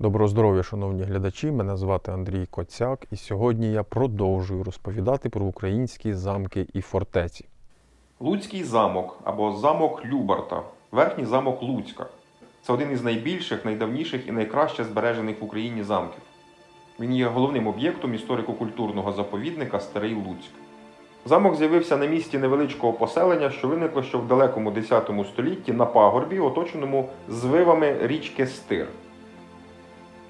Доброго здоров'я, шановні глядачі! Мене звати Андрій Коцяк, і сьогодні я продовжую розповідати про українські замки і фортеці. Луцький замок або замок Любарта, верхній замок Луцька. Це один із найбільших, найдавніших і найкраще збережених в Україні замків. Він є головним об'єктом історико-культурного заповідника Старий Луцьк. Замок з'явився на місці невеличкого поселення, що виникло ще в далекому X столітті на пагорбі, оточеному звивами річки Стир.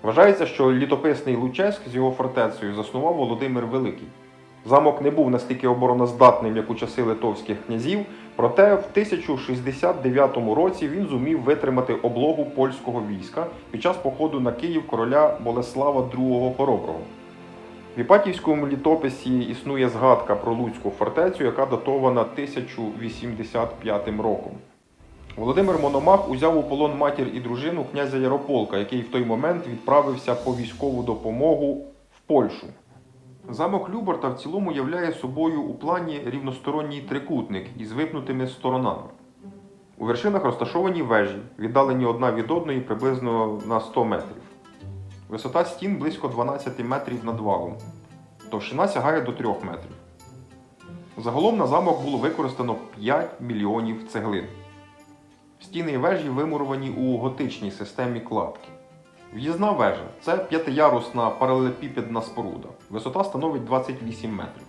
Вважається, що літописний Лучеськ з його фортецею заснував Володимир Великий. Замок не був настільки обороноздатним, як у часи литовських князів, проте в 1069 році він зумів витримати облогу польського війська під час походу на Київ короля Болеслава II Хороброго. В Іпатівському літописі існує згадка про Луцьку фортецю, яка датована 1085 роком. Володимир Мономах узяв у полон матір і дружину князя Ярополка, який в той момент відправився по військову допомогу в Польщу. Замок Любарта в цілому являє собою у плані рівносторонній трикутник із випнутими сторонами. У вершинах розташовані вежі, віддалені одна від одної приблизно на 100 метрів. Висота стін близько 12 метрів над валом. Товщина сягає до 3 метрів. Загалом на замок було використано 5 мільйонів цеглин. Стіни і вежі вимуровані у готичній системі кладки. В'їзна вежа це п'ятиярусна паралелепіпедна споруда. Висота становить 28 метрів.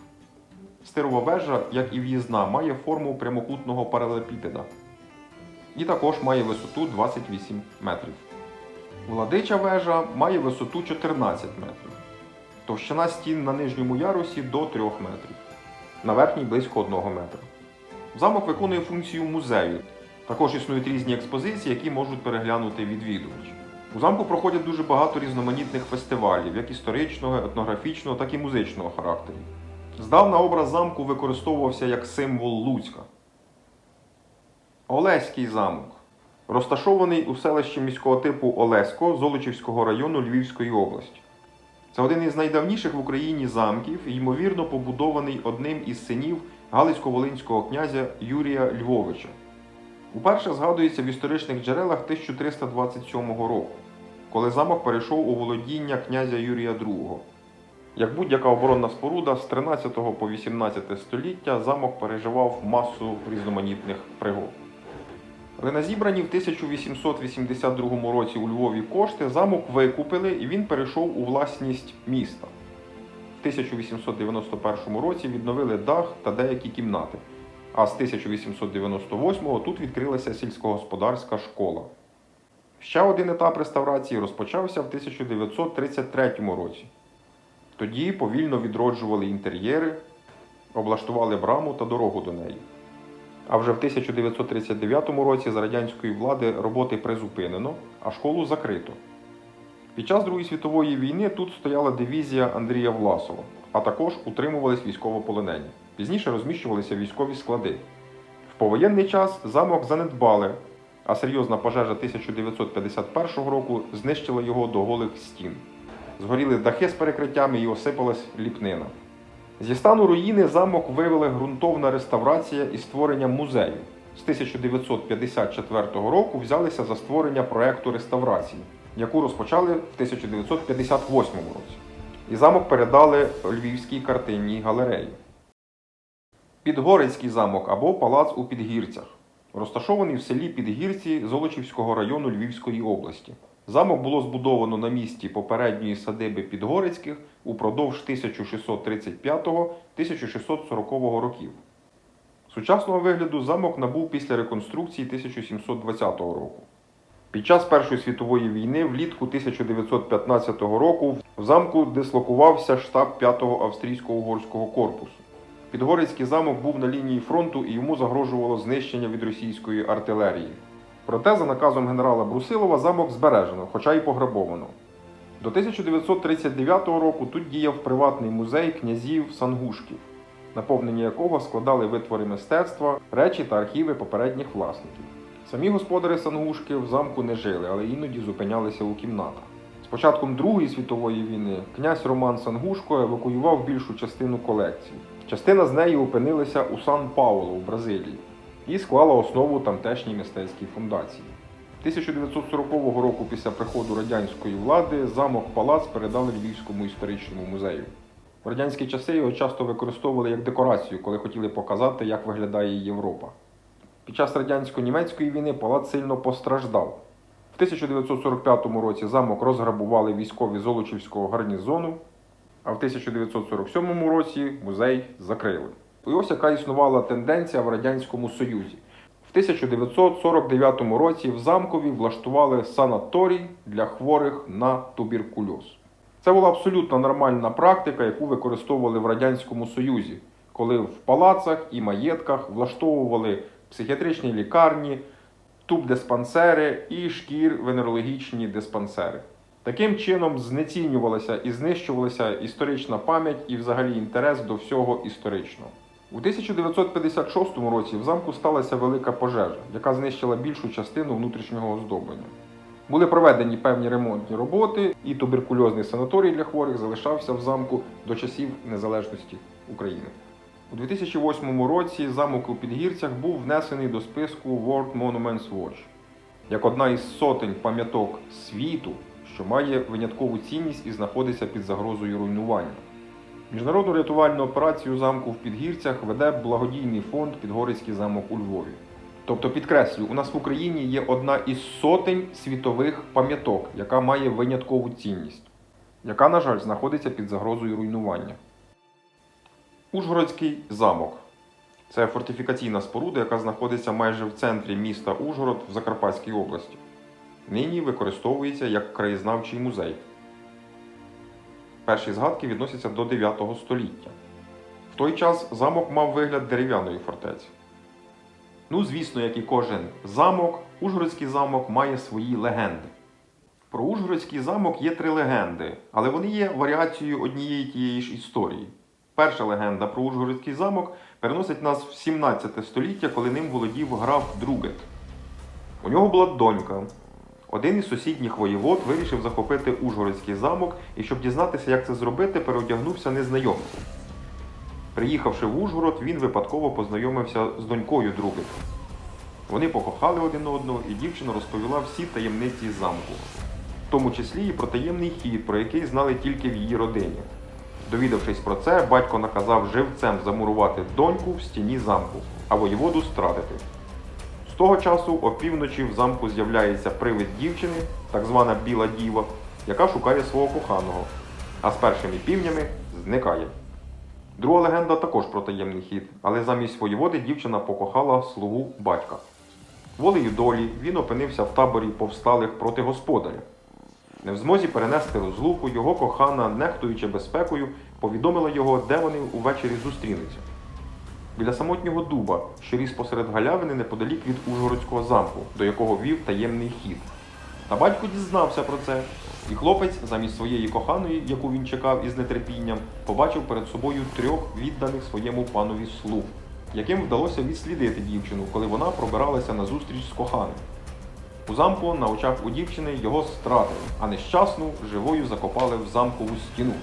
Стирова вежа, як і в'їзна, має форму прямокутного паралелепіпеда. І також має висоту 28 метрів. Владича вежа має висоту 14 метрів. Товщина стін на нижньому ярусі до 3 метрів. На верхній близько 1 метра. Замок виконує функцію музею. Також існують різні експозиції, які можуть переглянути відвідувачі. У замку проходять дуже багато різноманітних фестивалів, як історичного, етнографічного, так і музичного характеру. Здавна образ замку використовувався як символ Луцька. Олеський замок розташований у селищі міського типу Олесько Золочівського району Львівської області. Це один із найдавніших в Україні замків, ймовірно, побудований одним із синів Галицько-Волинського князя Юрія Львовича. Уперше згадується в історичних джерелах 1327 року, коли замок перейшов у володіння князя Юрія II. Як будь-яка оборонна споруда з 13 по 18 століття замок переживав масу різноманітних пригод. Але на зібрані в 1882 році у Львові кошти замок викупили і він перейшов у власність міста. В 1891 році відновили дах та деякі кімнати. А з 1898-го тут відкрилася сільськогосподарська школа. Ще один етап реставрації розпочався в 1933 році. Тоді повільно відроджували інтер'єри, облаштували браму та дорогу до неї. А вже в 1939 році за радянської влади роботи призупинено, а школу закрито. Під час Другої світової війни тут стояла дивізія Андрія Власова, а також утримувались військовополонені. Пізніше розміщувалися військові склади. В повоєнний час замок занедбали, а серйозна пожежа 1951 року знищила його до голих стін. Згоріли дахи з перекриттями і осипалась ліпнина. Зі стану руїни замок вивели ґрунтовна реставрація і створення музею. З 1954 року взялися за створення проекту реставрації, яку розпочали в 1958 році. І замок передали Львівській картинній галереї. Підгорицький замок або палац у Підгірцях, розташований в селі Підгірці Золочівського району Львівської області. Замок було збудовано на місці попередньої садиби Підгорицьких упродовж 1635-1640 років. Сучасного вигляду замок набув після реконструкції 1720 року. Під час Першої світової війни влітку 1915 року в замку дислокувався штаб 5-го австрійсько-угорського корпусу. Підгорицький замок був на лінії фронту і йому загрожувало знищення від російської артилерії. Проте, за наказом генерала Брусилова, замок збережено, хоча й пограбовано. До 1939 року тут діяв приватний музей князів Сангушків, наповнення якого складали витвори мистецтва, речі та архіви попередніх власників. Самі господари Сангушки в замку не жили, але іноді зупинялися у кімнатах. Початком Другої світової війни князь Роман Сангушко евакуював більшу частину колекції. Частина з неї опинилася у Сан-Паулу у Бразилії і склала основу тамтешній мистецькій фундації. 1940 року, після приходу радянської влади, замок Палац передали Львівському історичному музею. В радянські часи його часто використовували як декорацію, коли хотіли показати, як виглядає Європа. Під час радянсько-німецької війни палац сильно постраждав. В 1945 році замок розграбували військові Золочівського гарнізону, а в 1947 році музей закрили. І ось яка існувала тенденція в Радянському Союзі. В 1949 році в замкові влаштували санаторій для хворих на туберкульоз. Це була абсолютно нормальна практика, яку використовували в Радянському Союзі, коли в палацах і маєтках влаштовували психіатричні лікарні, тубдиспансери і шкір-венерологічні диспансери. Таким чином знецінювалася і знищувалася історична пам'ять і взагалі інтерес до всього історичного. У 1956 році в замку сталася велика пожежа, яка знищила більшу частину внутрішнього оздоблення. Були проведені певні ремонтні роботи, і туберкульозний санаторій для хворих залишався в замку до часів незалежності України. У 2008 році замок у Підгірцях був внесений до списку World Monuments Watch як одна із сотень пам'яток світу, що має виняткову цінність і знаходиться під загрозою руйнування. Міжнародну рятувальну операцію замку в Підгірцях веде благодійний фонд Підгорицький замок у Львові. Тобто, підкреслю, у нас в Україні є одна із сотень світових пам'яток, яка має виняткову цінність, яка, на жаль, знаходиться під загрозою руйнування. Ужгородський замок це фортифікаційна споруда, яка знаходиться майже в центрі міста Ужгород в Закарпатській області. Нині використовується як краєзнавчий музей. Перші згадки відносяться до 9 століття. В той час замок мав вигляд дерев'яної фортеці. Ну, звісно, як і кожен замок, Ужгородський замок має свої легенди. Про Ужгородський замок є три легенди, але вони є варіацією однієї тієї ж історії. Перша легенда про Ужгородський замок переносить нас в 17 століття, коли ним володів граф Другет. У нього була донька. Один із сусідніх воєвод вирішив захопити Ужгородський замок і, щоб дізнатися, як це зробити, переодягнувся незнайомцем. Приїхавши в Ужгород, він випадково познайомився з донькою Другета. Вони покохали один одного, і дівчина розповіла всі таємниці замку, в тому числі і про таємний хід, про який знали тільки в її родині. Довідавшись про це, батько наказав живцем замурувати доньку в стіні замку, а воєводу стратити. З того часу опівночі в замку з'являється привид дівчини, так звана біла діва, яка шукає свого коханого, а з першими півнями зникає. Друга легенда також про таємний хід, але замість воєводи дівчина покохала слугу батька. Волею долі він опинився в таборі повсталих проти господаря. Не в змозі перенести розлуку, його кохана, нехтуючи безпекою, повідомила його, де вони увечері зустрінуться. Біля самотнього дуба, що ріс посеред галявини неподалік від Ужгородського замку, до якого вів таємний хід. Та батько дізнався про це, і хлопець, замість своєї коханої, яку він чекав із нетерпінням, побачив перед собою трьох відданих своєму панові слуг, яким вдалося відслідити дівчину, коли вона пробиралася на зустріч з коханим. У замку на очах у дівчини його стратили, а нещасну живою закопали в замкову стіну.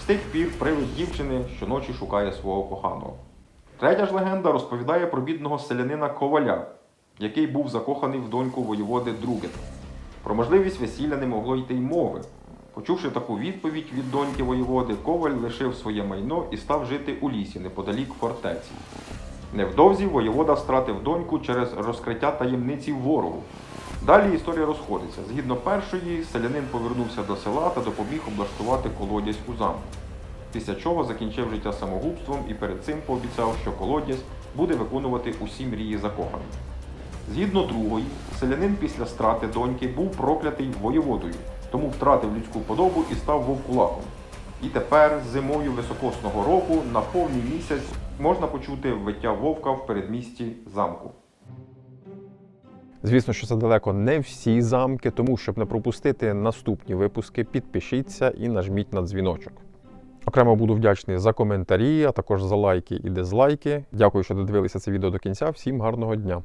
З тих пір привид дівчини щоночі шукає свого коханого. Третя ж легенда розповідає про бідного селянина Коваля, який був закоханий в доньку воєводи Другета. Про можливість весілля не могло йти й мови. Почувши таку відповідь від доньки воєводи, Коваль лишив своє майно і став жити у лісі неподалік фортеці. Невдовзі воєвода стратив доньку через розкриття таємниці ворогу. Далі історія розходиться. Згідно першої, селянин повернувся до села та допоміг облаштувати колодязь у замку. Після чого закінчив життя самогубством і перед цим пообіцяв, що колодязь буде виконувати усі мрії закоханих. Згідно другої, селянин після страти доньки був проклятий воєводою, тому втратив людську подобу і став вовкулаком. І тепер, зимою високосного року, на повний місяць можна почути виття вовка в передмісті замку. Звісно, що це далеко не всі замки, тому щоб не пропустити наступні випуски, підпишіться і нажміть на дзвіночок. Окремо буду вдячний за коментарі, а також за лайки і дизлайки. Дякую, що додивилися це відео до кінця. Всім гарного дня!